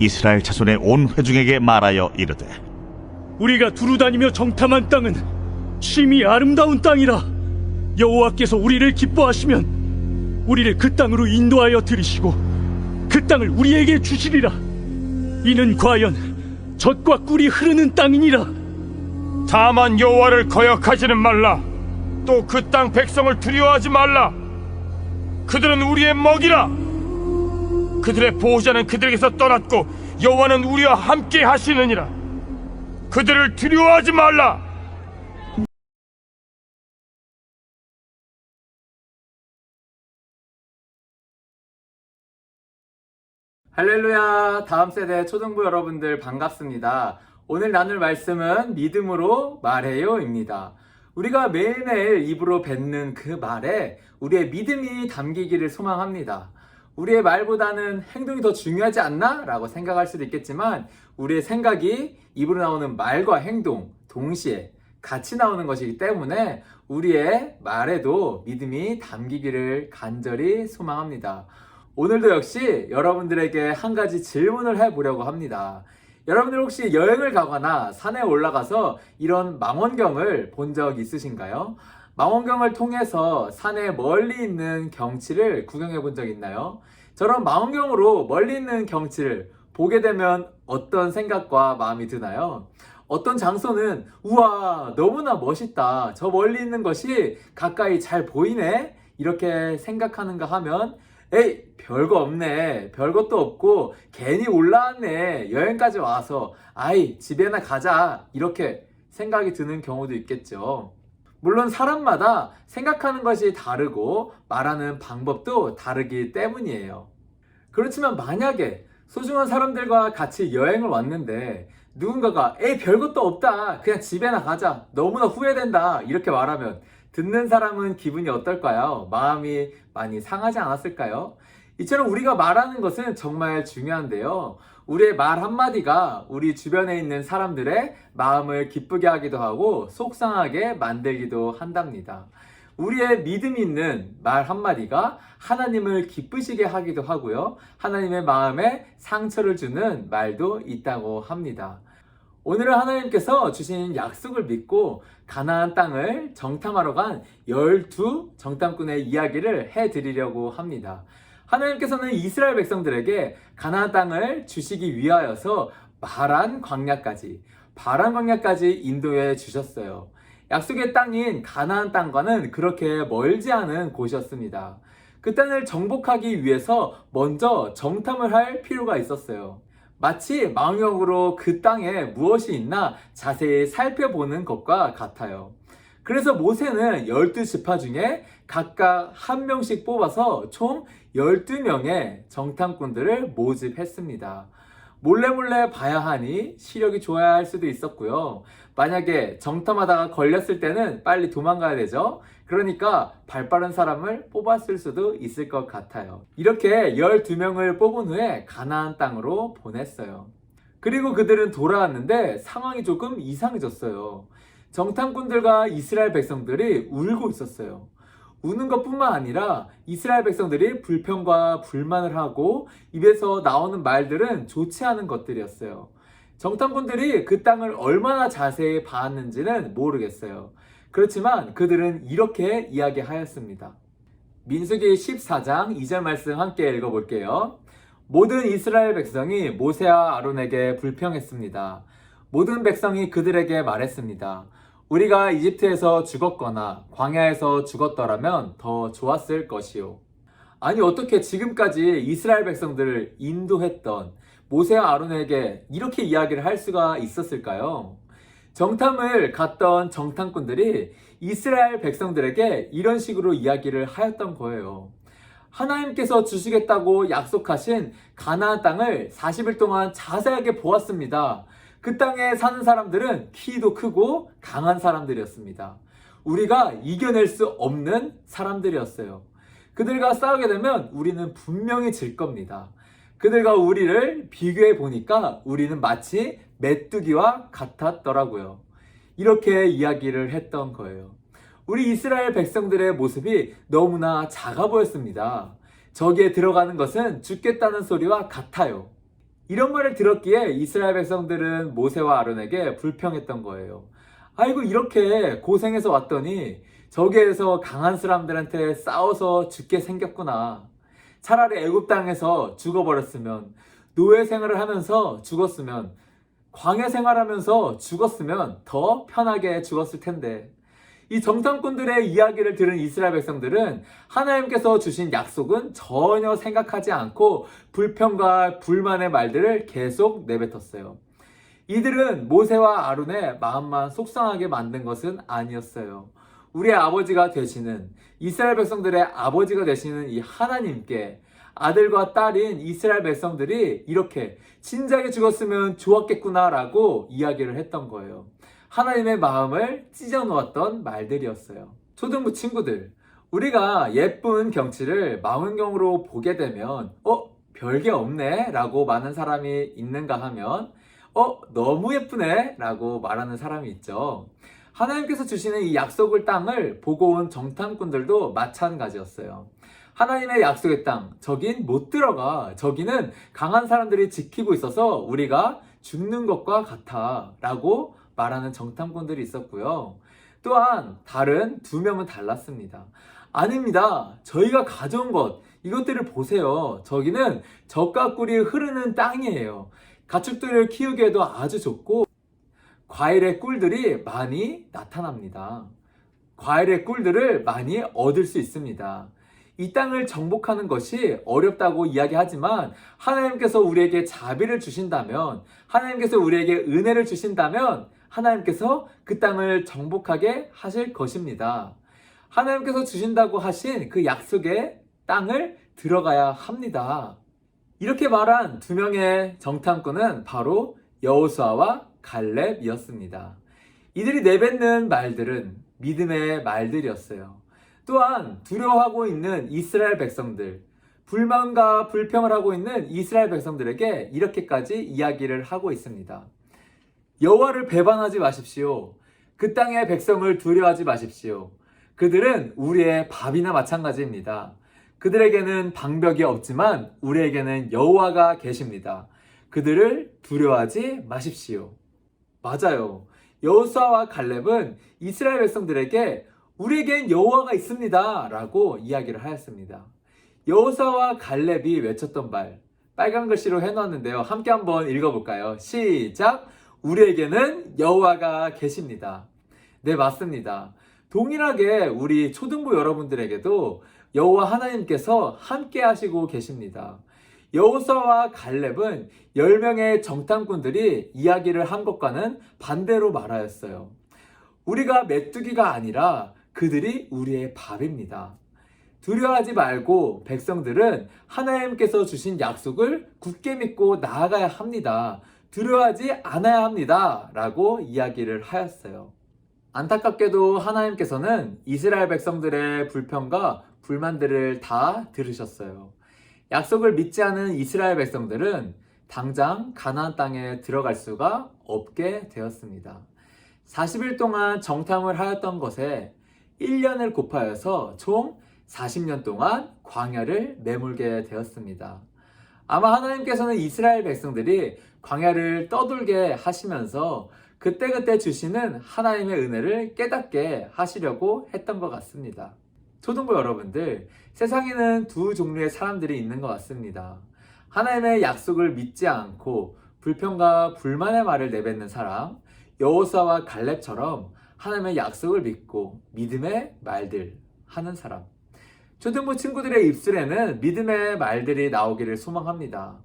이스라엘 자손의 온 회중에게 말하여 이르되 우리가 두루 다니며 정탐한 땅은 심히 아름다운 땅이라 여호와께서 우리를 기뻐하시면 우리를 그 땅으로 인도하여 들이시고 그 땅을 우리에게 주시리라 이는 과연 젖과 꿀이 흐르는 땅이니라 다만 여호와를 거역하지는 말라. 또 그 땅 백성을 두려워하지 말라. 그들은 우리의 먹이라. 그들의 보호자는 그들에게서 떠났고 여호와는 우리와 함께 하시느니라. 그들을 두려워하지 말라. 할렐루야! 다음 세대 초등부 여러분들 반갑습니다. 오늘 나눌 말씀은 믿음으로 말해요입니다. 우리가 매일매일 입으로 뱉는 그 말에 우리의 믿음이 담기기를 소망합니다. 우리의 말보다는 행동이 더 중요하지 않나? 라고 생각할 수도 있겠지만 우리의 생각이 입으로 나오는 말과 행동 동시에 같이 나오는 것이기 때문에 우리의 말에도 믿음이 담기기를 간절히 소망합니다. 오늘도 역시 여러분들에게 한 가지 질문을 해보려고 합니다. 여러분들 혹시 여행을 가거나 산에 올라가서 이런 망원경을 본 적 있으신가요? 망원경을 통해서 산에 멀리 있는 경치를 구경해 본 적 있나요? 저런 망원경으로 멀리 있는 경치를 보게 되면 어떤 생각과 마음이 드나요? 어떤 장소는 우와 너무나 멋있다. 저 멀리 있는 것이 가까이 잘 보이네. 이렇게 생각하는가 하면 에이 별거 없네. 별것도 없고 괜히 올라왔네. 여행까지 와서. 아이 집에나 가자. 이렇게 생각이 드는 경우도 있겠죠 물론 사람마다 생각하는 것이 다르고 말하는 방법도 다르기 때문이에요 그렇지만 만약에 소중한 사람들과 같이 여행을 왔는데 누군가가 에이 별것도 없다 그냥 집에나 가자 너무나 후회된다 이렇게 말하면 듣는 사람은 기분이 어떨까요? 마음이 많이 상하지 않았을까요? 이처럼 우리가 말하는 것은 정말 중요한데요. 우리의 말 한마디가 우리 주변에 있는 사람들의 마음을 기쁘게 하기도 하고 속상하게 만들기도 한답니다. 우리의 믿음 있는 말 한마디가 하나님을 기쁘시게 하기도 하고요. 하나님의 마음에 상처를 주는 말도 있다고 합니다. 오늘은 하나님께서 주신 약속을 믿고 가나안 땅을 정탐하러 간 열두 정탐꾼의 이야기를 해 드리려고 합니다. 하나님께서는 이스라엘 백성들에게 가나안 땅을 주시기 위하여서 마란 광야까지 바란 광야까지 인도해 주셨어요. 약속의 땅인 가나안 땅과는 그렇게 멀지 않은 곳이었습니다. 그 땅을 정복하기 위해서 먼저 정탐을 할 필요가 있었어요. 마치 망역으로 그 땅에 무엇이 있나 자세히 살펴보는 것과 같아요. 그래서 모세는 12지파 중에 각각 한 명씩 뽑아서 총 12명의 정탐꾼들을 모집했습니다. 몰래 몰래 봐야 하니 시력이 좋아야 할 수도 있었고요. 만약에 정탐하다가 걸렸을 때는 빨리 도망가야 되죠. 그러니까 발 빠른 사람을 뽑았을 수도 있을 것 같아요. 이렇게 12명을 뽑은 후에 가나안 땅으로 보냈어요. 그리고 그들은 돌아왔는데 상황이 조금 이상해졌어요. 정탐꾼들과 이스라엘 백성들이 울고 있었어요. 우는 것뿐만 아니라 이스라엘 백성들이 불평과 불만을 하고 입에서 나오는 말들은 좋지 않은 것들이었어요. 정탐꾼들이 그 땅을 얼마나 자세히 봐왔는지는 모르겠어요. 그렇지만 그들은 이렇게 이야기하였습니다. 민수기 14장 2절 말씀 함께 읽어볼게요. 모든 이스라엘 백성이 모세와 아론에게 불평했습니다. 모든 백성이 그들에게 말했습니다. 우리가 이집트에서 죽었거나 광야에서 죽었더라면 더 좋았을 것이요. 아니 어떻게 지금까지 이스라엘 백성들을 인도했던 모세와 아론에게 이렇게 이야기를 할 수가 있었을까요? 정탐을 갔던 정탐꾼들이 이스라엘 백성들에게 이런 식으로 이야기를 하였던 거예요. 하나님께서 주시겠다고 약속하신 가나안 땅을 40일 동안 자세하게 보았습니다. 그 땅에 사는 사람들은 키도 크고 강한 사람들이었습니다. 우리가 이겨낼 수 없는 사람들이었어요. 그들과 싸우게 되면 우리는 분명히 질 겁니다. 그들과 우리를 비교해 보니까 우리는 마치 메뚜기와 같았더라고요. 이렇게 이야기를 했던 거예요. 우리 이스라엘 백성들의 모습이 너무나 작아 보였습니다. 저기에 들어가는 것은 죽겠다는 소리와 같아요. 이런 말을 들었기에 이스라엘 백성들은 모세와 아론에게 불평했던 거예요. 아이고 이렇게 고생해서 왔더니 저기에서 강한 사람들한테 싸워서 죽게 생겼구나. 차라리 애굽 땅에서 죽어버렸으면 노예 생활을 하면서 죽었으면 광야 생활하면서 죽었으면 더 편하게 죽었을 텐데 이 정탐꾼들의 이야기를 들은 이스라엘 백성들은 하나님께서 주신 약속은 전혀 생각하지 않고 불평과 불만의 말들을 계속 내뱉었어요. 이들은 모세와 아론의 마음만 속상하게 만든 것은 아니었어요. 우리의 아버지가 되시는 이스라엘 백성들의 아버지가 되시는 이 하나님께 아들과 딸인 이스라엘 백성들이 이렇게 진작에 죽었으면 좋았겠구나라고 이야기를 했던 거예요. 하나님의 마음을 찢어 놓았던 말들이었어요. 초등부 친구들, 우리가 예쁜 경치를 망원경으로 보게 되면, 어, 별게 없네? 라고 많은 사람이 있는가 하면, 어, 너무 예쁘네? 라고 말하는 사람이 있죠. 하나님께서 주시는 이 약속을 땅을 보고 온 정탐꾼들도 마찬가지였어요. 하나님의 약속의 땅, 저긴 못 들어가. 저기는 강한 사람들이 지키고 있어서 우리가 죽는 것과 같아. 라고 말하는 정탐꾼들이 있었고요. 또한 다른 두 명은 달랐습니다. 아닙니다. 저희가 가져온 것, 이것들을 보세요. 저기는 젖과 꿀이 흐르는 땅이에요. 가축들을 키우기에도 아주 좋고, 과일의 꿀들이 많이 나타납니다. 과일의 꿀들을 많이 얻을 수 있습니다. 이 땅을 정복하는 것이 어렵다고 이야기하지만 하나님께서 우리에게 자비를 주신다면 하나님께서 우리에게 은혜를 주신다면 하나님께서 그 땅을 정복하게 하실 것입니다. 하나님께서 주신다고 하신 그 약속의 땅을 들어가야 합니다. 이렇게 말한 두 명의 정탐꾼은 바로 여호수아와 갈렙이었습니다. 이들이 내뱉는 말들은 믿음의 말들이었어요. 또한 두려워하고 있는 이스라엘 백성들, 불만과 불평을 하고 있는 이스라엘 백성들에게 이렇게까지 이야기를 하고 있습니다. 여호와를 배반하지 마십시오. 그 땅의 백성을 두려워하지 마십시오. 그들은 우리의 밥이나 마찬가지입니다. 그들에게는 방벽이 없지만 우리에게는 여호와가 계십니다. 그들을 두려워하지 마십시오. 맞아요. 여호수아와 갈렙은 이스라엘 백성들에게 우리에겐 여호와가 있습니다라고 이야기를 하였습니다. 여호수아와 갈렙이 외쳤던 말 빨간 글씨로 해놓았는데요. 함께 한번 읽어볼까요? 시작. 우리에게는 여호와가 계십니다. 네 맞습니다. 동일하게 우리 초등부 여러분들에게도 여호와 하나님께서 함께 하시고 계십니다. 여호수아와 갈렙은 10명의 정탐꾼들이 이야기를 한 것과는 반대로 말하였어요. 우리가 메뚜기가 아니라 그들이 우리의 밥입니다. 두려워하지 말고 백성들은 하나님께서 주신 약속을 굳게 믿고 나아가야 합니다. 두려워하지 않아야 합니다. 라고 이야기를 하였어요. 안타깝게도 하나님께서는 이스라엘 백성들의 불평과 불만들을 다 들으셨어요. 약속을 믿지 않은 이스라엘 백성들은 당장 가나안 땅에 들어갈 수가 없게 되었습니다. 40일 동안 정탐을 하였던 것에 1년을 곱하여서 총 40년 동안 광야를 매물게 되었습니다. 아마 하나님께서는 이스라엘 백성들이 광야를 떠돌게 하시면서 그때그때 주시는 하나님의 은혜를 깨닫게 하시려고 했던 것 같습니다. 초등부 여러분들, 세상에는 두 종류의 사람들이 있는 것 같습니다. 하나님의 약속을 믿지 않고 불평과 불만의 말을 내뱉는 사람, 여호수아와 갈렙처럼 하나님의 약속을 믿고 믿음의 말들 하는 사람. 초등부 친구들의 입술에는 믿음의 말들이 나오기를 소망합니다.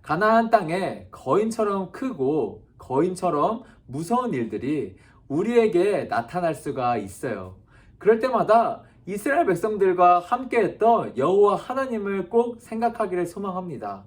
가나안 땅에 거인처럼 크고 거인처럼 무서운 일들이 우리에게 나타날 수가 있어요. 그럴 때마다 이스라엘 백성들과 함께했던 여호와 하나님을 꼭 생각하기를 소망합니다.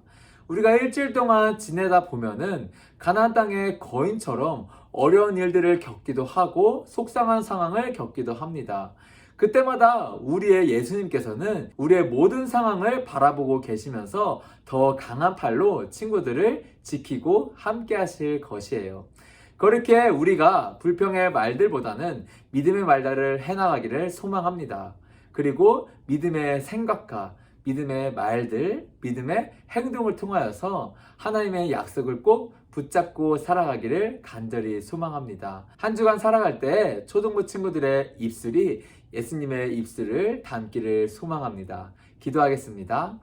우리가 일주일 동안 지내다 보면은 가나안 땅의 거인처럼 어려운 일들을 겪기도 하고 속상한 상황을 겪기도 합니다. 그때마다 우리의 예수님께서는 우리의 모든 상황을 바라보고 계시면서 더 강한 팔로 친구들을 지키고 함께 하실 것이에요. 그렇게 우리가 불평의 말들보다는 믿음의 말들을 해나가기를 소망합니다. 그리고 믿음의 생각과 믿음의 말들, 믿음의 행동을 통하여서 하나님의 약속을 꼭 붙잡고 살아가기를 간절히 소망합니다. 한 주간 살아갈 때 초등부 친구들의 입술이 예수님의 입술을 닮기를 소망합니다. 기도하겠습니다.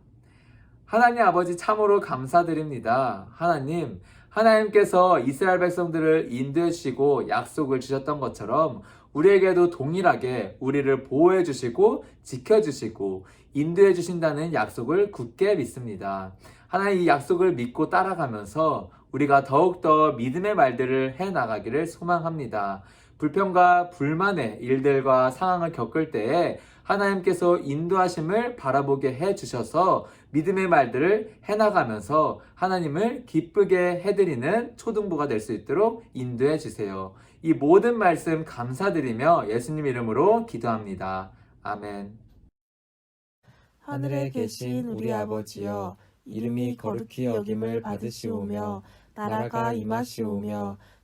하나님 아버지 참으로 감사드립니다. 하나님, 하나님께서 이스라엘 백성들을 인도해 주시고 약속을 주셨던 것처럼 우리에게도 동일하게 우리를 보호해 주시고 지켜 주시고 인도해 주신다는 약속을 굳게 믿습니다. 하나님 이 약속을 믿고 따라가면서 우리가 더욱더 믿음의 말들을 해 나가기를 소망합니다. 불평과 불만의 일들과 상황을 겪을 때에 하나님께서 인도하심을 바라보게 해 주셔서 믿음의 말들을 해나가면서 하나님을 기쁘게 해드리는 초등부가 될 수 있도록 인도해 주세요. 이 모든 말씀 감사드리며 예수님 이름으로 기도합니다. 아멘. 하늘에 계신 우리 아버지여 이름이 거룩히 여김을 받으시오며 나라가 임하시오며